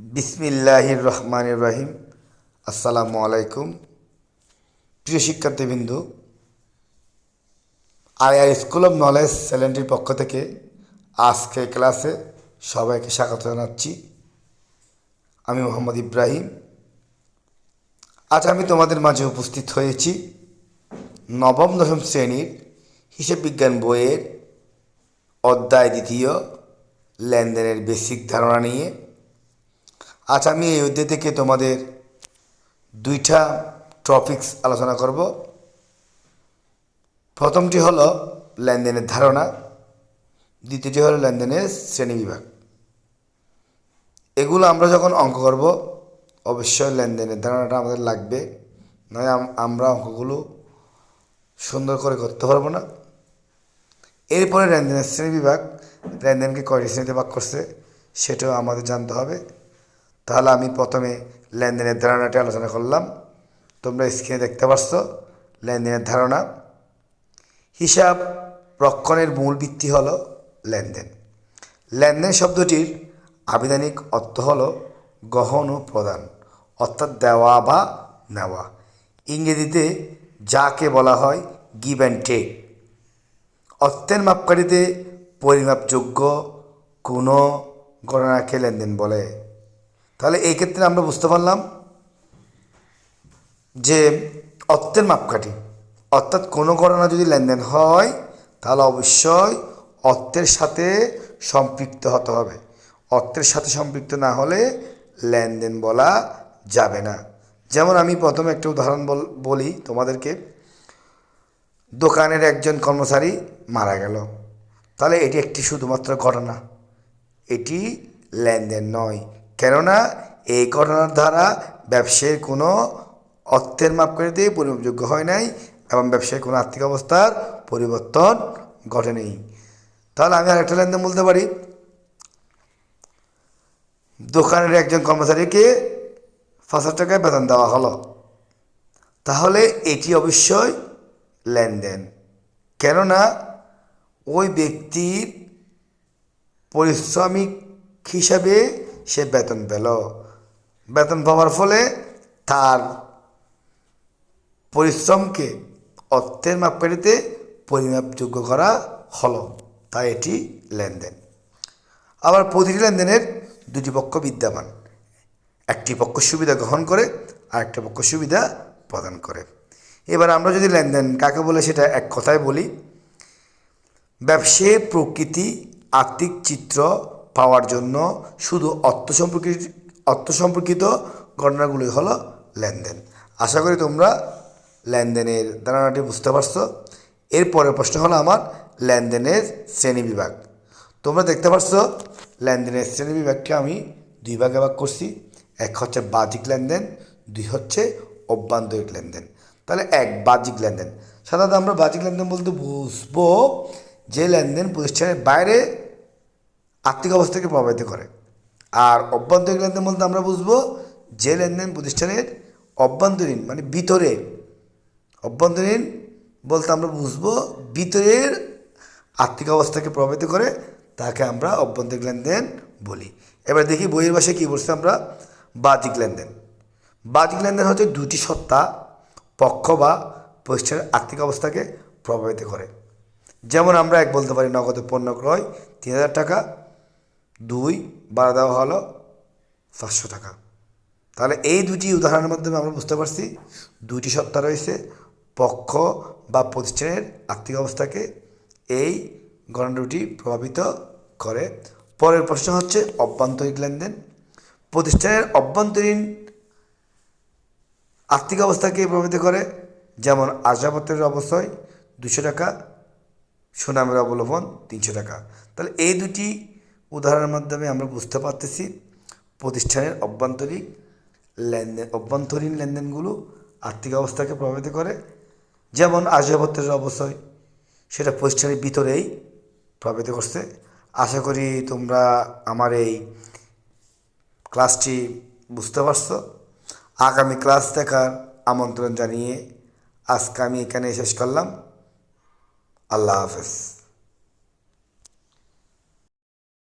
বিসমিল্লাহির রহমান রহিম। আসসালামু আলাইকুম। প্রিয় শিক্ষার্থীবৃন্দ আর স্কুল অফ নলেজ চ্যানেলটির পক্ষ থেকে আজকে ক্লাসে সবাইকে স্বাগত জানাচ্ছি। আমি মোহাম্মদ ইব্রাহিম। আজ আমি তোমাদের মাঝে উপস্থিত হয়েছি নবম, দশম শ্রেণির হিসেব বিজ্ঞান বইয়ের অধ্যায় দ্বিতীয় লেনদেনের বেসিক ধারণা নিয়ে। আজ আমি এই অধ্যায় থেকে তোমাদের দুইটা টপিকস আলোচনা করব। প্রথমটি হলো লেনদেনের ধারণা, দ্বিতীয়টি হলো লেনদেনের শ্রেণীবিভাগ। এগুলো আমরা যখন অঙ্ক করব, অবশ্যই লেনদেনের ধারণাটা আমাদের লাগবে, নয় আমরা অঙ্কগুলো সুন্দর করে করতে পারব না। এরপরে লেনদেনের শ্রেণীবিভাগ, লেনদেনকে কয়টি শ্রেণীতে ভাগ করছে, সেটাও আমাদের জানতে হবে। তাহলে আমি প্রথমে লেনদেনের ধারণাটি আলোচনা করলাম। তোমরা স্ক্রিনে দেখতে পাচ্ছ লেনদেনের ধারণা। হিসাব রক্ষণের মূল ভিত্তি হল লেনদেন। লেনদেন শব্দটির আবিধানিক অর্থ হল গ্রহণ ও প্রদান, অর্থাৎ দেওয়া বা নেওয়া। ইংরেজিতে যাকে বলা হয় গিভ অ্যান্ড টেক অর্থের মাপকাঠিতে পরিমাপযোগ্য কোনো গণনাকে লেনদেন বলে। তাহলে এই ক্ষেত্রে আমরা বুঝতে পারলাম যে অর্থের মাপকাঠি। অর্থাৎ কোনো ঘটনা যদি লেনদেন হয়, তাহলে অবশ্যই অর্থের সাথে সম্পৃক্ত হতে হবে। অর্থের সাথে সম্পৃক্ত না হলে লেনদেন বলা যাবে না। যেমন আমি প্রথমে একটা উদাহরণ বল- তোমাদেরকে। দোকানের একজন কর্মচারী মারা গেল। তাহলে এটি একটি শুধুমাত্র ঘটনা। এটি লেনদেন নয়। কেননা এই ঘটনার দ্বারা ব্যবসায়ের কোনো অর্থের মাপকাঠিতে পরিমাপযোগ্য হয় নাই এবং ব্যবসায়ের কোনো আর্থিক অবস্থার পরিবর্তন ঘটেনি তাহলে আমি আরেকটা লেনদেন বলতে পারি। দোকানের একজন কর্মচারীকে পাঁচ হাজার টাকায় বেতন দেওয়া হলো। তাহলে এটি অবশ্যই লেনদেন। কেননা ওই ব্যক্তির পরিশ্রমিক হিসাবে সে বেতন পেল। বেতন পাওয়ার ফলে তার পরিশ্রমকে অর্থের মাপকাঠিতে পরিমাপযোগ্য করা হলো। তাই এটি লেনদেন। আবার প্রতিটি লেনদেনের দুটি পক্ষ বিদ্যমান। একটি পক্ষ সুবিধা গ্রহণ করে, আরেকটি পক্ষ সুবিধা প্রদান করে। এবার আমরা যদি লেনদেন কাকে বলে সেটা এক কথায় বলি। ব্যবসায়ের প্রকৃতি আর্থিক চিত্র পাওয়ার জন্য শুধু অর্থ সম্পর্কিত অর্থ সম্পর্কিত ঘটনাগুলি হলো লেনদেন। আশা করি তোমরা লেনদেনের ধারণাটি বুঝতে পারছ। এরপরের প্রশ্ন হলো আমার লেনদেনের শ্রেণি বিভাগ। তোমরা দেখতে পাচ্ছ লেনদেনের শ্রেণি বিভাগকে আমি দুই ভাগে ভাগ করছি। এক হচ্ছে বাহ্যিক লেনদেন, দুই হচ্ছে অভ্যন্তরিক লেনদেন। তাহলে এক, বাহ্যিক লেনদেন। সাধারণত আমরা বাহ্যিক লেনদেন বলতে বুঝব যে লেনদেন প্রতিষ্ঠানের বাইরে আর্থিক অবস্থাকে প্রভাবিত করে। আর অভ্যন্তরীণ লেনদেন বলতে আমরা বুঝব যে লেনদেন প্রতিষ্ঠানের অভ্যন্তরীণ মানে ভিতরে অভ্যন্তরীণ বলতে আমরা বুঝব ভিতরের আর্থিক অবস্থাকে প্রভাবিত করে, তাকে আমরা অভ্যন্তরীণ লেনদেন বলি। এবার দেখি বইয়ের ভাষায় কী বলছে আমরা? বাহ্যিক লেনদেন। বাহ্যিক লেনদেন হচ্ছে দুটি সত্তা, পক্ষ বা প্রতিষ্ঠানের আর্থিক অবস্থাকে প্রভাবিত করে। যেমন আমরা এক বলতে পারি, নগদে পণ্য ক্রয় তিন হাজার টাকা দুই বাড়া দেওয়া হলো পাঁচশো টাকা। তাহলে এই দুটি উদাহরণের মাধ্যমে আমরা বুঝতে পারছি দুটি সত্তা রয়েছে, পক্ষ বা প্রতিষ্ঠানের আর্থিক অবস্থাকে এই গণনা দুটি প্রভাবিত করে। পরের প্রশ্ন হচ্ছে অভ্যন্তরিক লেনদেন। প্রতিষ্ঠানের অভ্যন্তরীণ আর্থিক অবস্থাকে প্রভাবিত করে, যেমন আসবাবপত্রের অবশ্যই দুশো টাকা, সুনামের অবলম্বন তিনশো টাকা। তাহলে এই দুটি উদাহরণের মাধ্যমে আমরা বুঝতে পারতেছি প্রতিষ্ঠানের অভ্যন্তরীণ লেনদেন অভ্যন্তরীণ লেনদেনগুলো আর্থিক অবস্থাকে প্রভাবিত করে। যেমন আসবাবপত্রের অবশ্যই সেটা প্রতিষ্ঠানের ভিতরেই প্রভাবিত করছে। আশা করি তোমরা আমার এই ক্লাসটি বুঝতে পারছ। আগামী ক্লাস দেখার আমন্ত্রণ জানিয়ে আজকে আমি এখানে শেষ করলাম। আল্লাহ হাফেজ।